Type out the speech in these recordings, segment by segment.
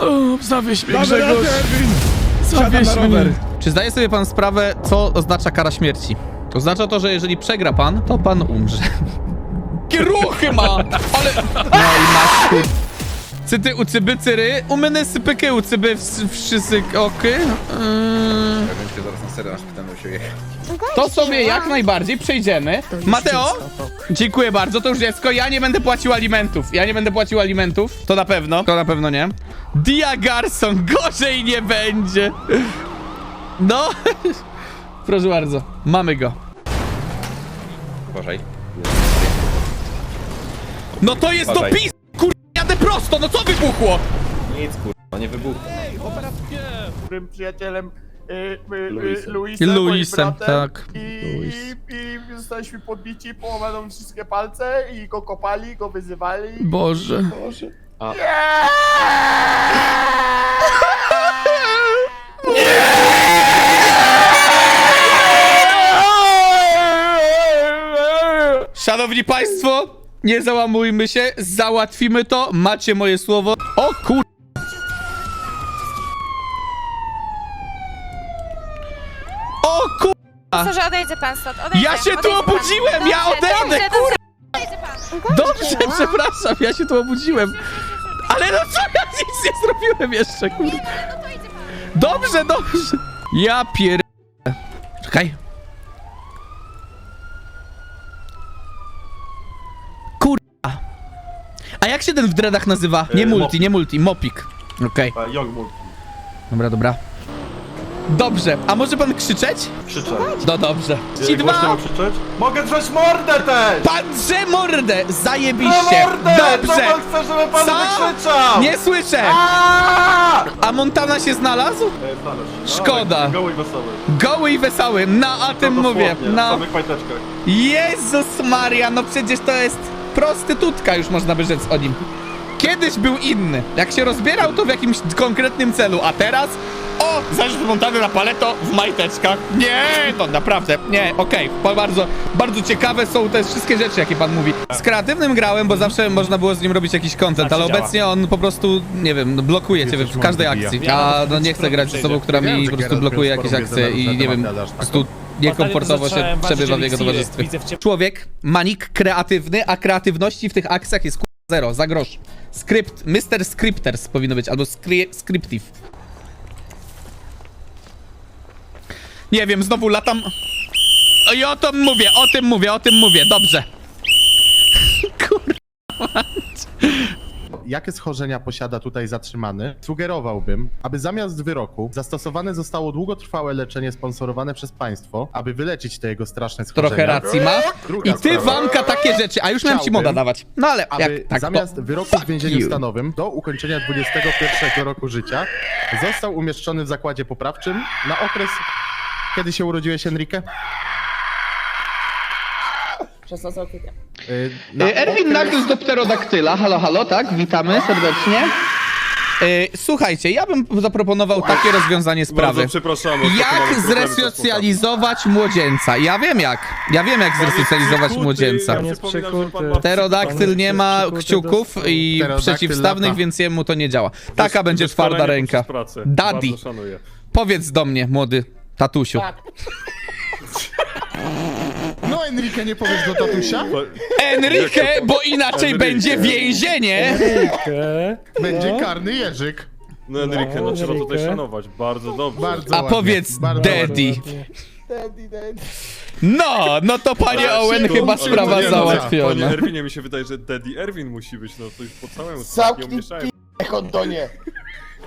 O, zawieź mnie, Grzegorz. radę, Erwin! Siadam Zawieź na mnie. rower. Czy zdaje sobie pan sprawę, co oznacza kara śmierci? Oznacza to, że jeżeli przegra pan, to pan umrze. Jakie ruchy ma! Ale... No i masz kur... Cyty ucyby cyry, umyny sypyky ucyby wszyscy oky. Yy... Ja bym cię zaraz na serio aż pytam, się jechać. To sobie jak najbardziej przejdziemy. Mateo, dziękuję bardzo, to już dziecko. Ja nie będę płacił alimentów. Ja nie będę płacił alimentów. To na pewno. To na pewno nie. Dia Garson, gorzej nie będzie. No. Proszę bardzo, mamy go. Uważaj. No to jest Uważaj. dopis! Prosto, no co wybuchło? Nic kurwa, nie wybuchło. dobrym przyjacielem y, y, y, Luisem. Luisem, moim Luisem, bratem. tak. I, Luis. i zostaliśmy podbici, połamano wszystkie palce i go kopali, go wyzywali. Boże. Szanowni Państwo, nie załamujmy się, załatwimy to, macie moje słowo. O kur... O kur... Odejdzie pan stąd, odejdzie. Ja się tu odejdzie pan. obudziłem, ja Dobrze, odejdę, dobrze, kur... dobrze, odejdzie pan. Dobrze, przepraszam, ja się tu obudziłem. Ale no co, ja nic nie zrobiłem jeszcze, kur... No to idzie pan. Dobrze, dobrze. Ja pier... Czekaj. Kurwa. A jak się ten w dreadach nazywa? Nie E, multi, Mopik. nie multi, mopik. Okej, A, dobra, dobra. Dobrze, a może pan krzyczeć? Krzyczę. No dobrze. Ci głośno dwa! mam krzyczeć? Mogę drzeć mordę też! Pan drze mordę! Na Zajebiście! mordę! Co Dobrze! pan chce, żeby pan Co? wykrzyczał? Nie słyszę! Aaaa! A Montana się znalazł? E, znaleźć. Szkoda. Goły i wesoły. Goły i wesoły, no o tym No mówię. dosłownie, W No. samych pajteczkach. Jezus Maria, no przecież to jest prostytutka, już można by rzec o nim. Kiedyś był inny. Jak się rozbierał, to w jakimś konkretnym celu, a teraz. O! Zarzut montany na paleto w majteczkach. Nie, to naprawdę. Nie, okej. Okay. Bardzo, bardzo ciekawe są te wszystkie rzeczy, jakie pan mówi. Z kreatywnym grałem, bo zawsze można było z nim robić jakiś content, ale obecnie on po prostu, nie wiem, no, blokuje cię w każdej akcji. A no nie chcę grać z osobą, która mi po prostu blokuje jakieś akcje i nie wiem, po prostu niekomfortowo się przebywa w jego towarzystwie. Człowiek, manik kreatywny, a kreatywności w tych akcjach jest zero, za grosz. Skrypt, Mr. Scripters powinno być, albo skri- Scriptive. Nie wiem, znowu latam... O, I o tym mówię, o tym mówię, o tym mówię, dobrze. Kurwa. Jakie schorzenia posiada tutaj zatrzymany? Sugerowałbym, aby zamiast wyroku zastosowane zostało długotrwałe leczenie sponsorowane przez państwo, aby wyleczyć te jego straszne schorzenia. Trochę racji ma. Druga I ty, sprawa. Wamka, takie rzeczy. A już miałem ci moda dawać. No ale Aby jak tak zamiast to... wyroku w więzieniu you. stanowym do ukończenia 21 roku życia został umieszczony w zakładzie poprawczym na okres... Kiedy się urodziłeś, Enrique? 16 kwietnia. Y, na E, Erwin Nagle z Dopterodaktyla. Halo, halo, tak? Witamy serdecznie. E, słuchajcie, ja bym zaproponował takie rozwiązanie sprawy. Bardzo ostatnio Jak zresocjalizować młodzieńca? Ja wiem jak. Ja wiem jak zresocjalizować młodzieńca. Pterodaktyl nie ma kciuków i przeciwstawnych, więc jemu to nie działa. Taka będzie twarda ręka. Daddy, powiedz do mnie, młody tatusiu. Tak. No, Enrique, nie powiesz do tatusia? Enrique, bo inaczej Enrique. będzie więzienie. Okej. Będzie karny jeżyk. No Enrique, no trzeba tutaj Enrique. szanować. Bardzo dobrze. Bardzo A ładnie, powiedz bardzo daddy. Daddy, daddy. No, no to panie Owen To- chyba ale to sprawa nie, no, Panie załatwiona. Erwinie, mi się wydaje, że Daddy Erwin musi być, no to już po całemu Zamknij nie mieszałem. p***, kondonie.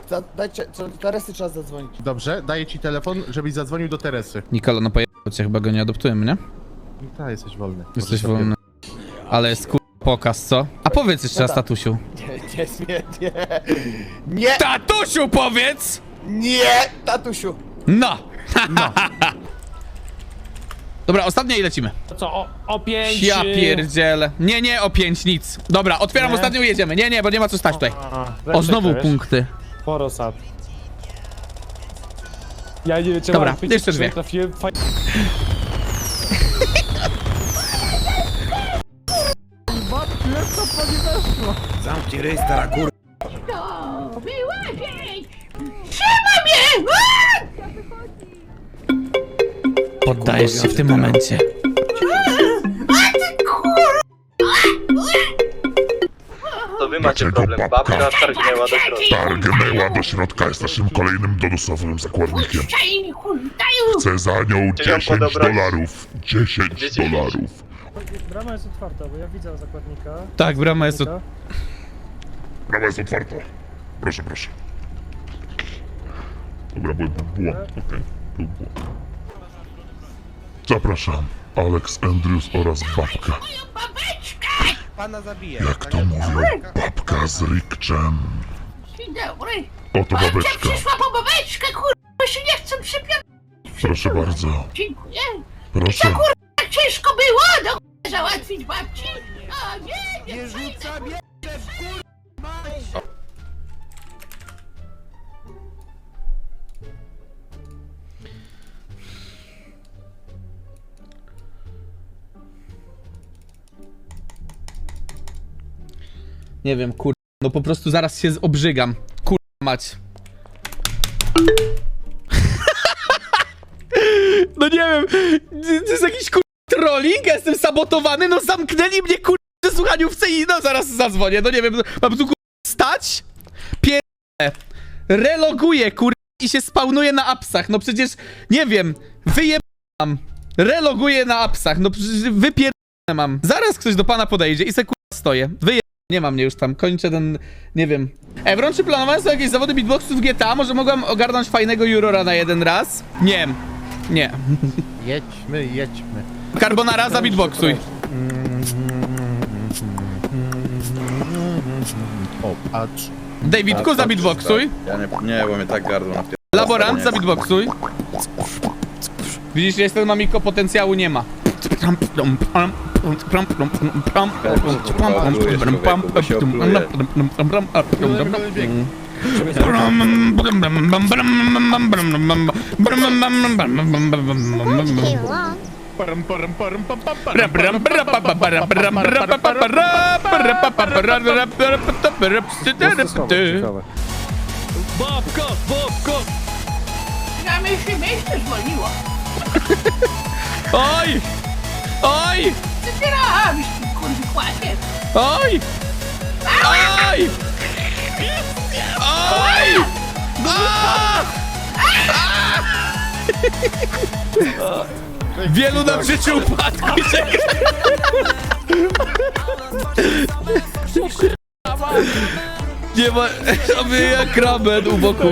Za- Dajcie, co, Teresy trzeba zadzwonić. Dobrze, daję ci telefon, żebyś zadzwonił do Teresy. Nikola, no pojechał cię, chyba go nie adoptujemy, nie? Tak, jesteś wolny. Jesteś Możesz wolny. Ale jest kur... pokaz, co? A powiedz jeszcze raz tatusiu. Nie, nie, nie, nie. Nie, Tatusiu powiedz! nie, tatusiu. No! Dobra, ostatnie i lecimy. To co, o, o pięć... Ja y, pierdzielę. Nie, nie, o pięć, nic. Dobra, otwieram Nie? ostatnią i jedziemy. Nie, nie, bo nie ma co stać tutaj. A, O, znowu wiesz, punkty. Porosat. Ja nie wiem, Dobra, jeszcze dwie. Trafiłem, faj... Ryj, stara kur... To mi łapie Poddajesz się w tym momencie. To wy macie problem. Babka targnęła do środka. Targnęła do środka, jest naszym kolejnym donusowym zakładnikiem. Chcę za nią Czy ją 10 podobrać? dolarów. 10 Dziesięć. dolarów. Brama jest otwarta, bo ja widzę zakładnika. Tak, brama jest... Zakładnika. Brawa jest otwarta. Proszę, proszę. Dobra, były było. Okej, było. Zapraszam. Alex Andrews oraz babka. Pana zabije. Jak to mówią, babka z Rikczem. Dzień dobry. Oto babeczka. Przyszła po babeczkę, kurwa, się nie chcę przypiąć. Proszę bardzo. Dziękuję. Proszę. Tak ciężko było, no kurwa, załatwić babci. A nie, nie, nie rzuca mnie. Nie wiem, kur... No po prostu zaraz się obrzygam. Kur... mać. No nie wiem, to jest jakiś kur... trolling, jestem sabotowany, no zamknęli mnie kur... w słuchaniówce i no zaraz zadzwonię, no nie wiem, mam tu kur... stać? Pier... Reloguję kur... i się spawnuje na apsach, no przecież, nie wiem, wyjebam. Reloguję na apsach, no przecież wypier... mam. Zaraz ktoś do pana podejdzie i se kur... stoję. Wyje... Nie ma mnie już tam, kończę ten, nie wiem. Evron, czy planowałem sobie jakieś zawody beatboxów w GTA? Może mogłem ogarnąć fajnego jurora na jeden raz? Nie. Nie. Jedźmy, jedźmy. Carbonara za beatboxuj. O, patrz. Davidku za beatboxuj. Ja nie, nie, bo mnie tak gardło na Laborant za beatboxuj. Widzisz, jestem mamiko, potencjału nie ma. Babka, babka! Mnie się mieście zwolniło. Oj! Oj! Kładzie. Oj! Oj! Oj! Wielu nam życzy upadku i. Nie ma... Aby jak ramen u boku.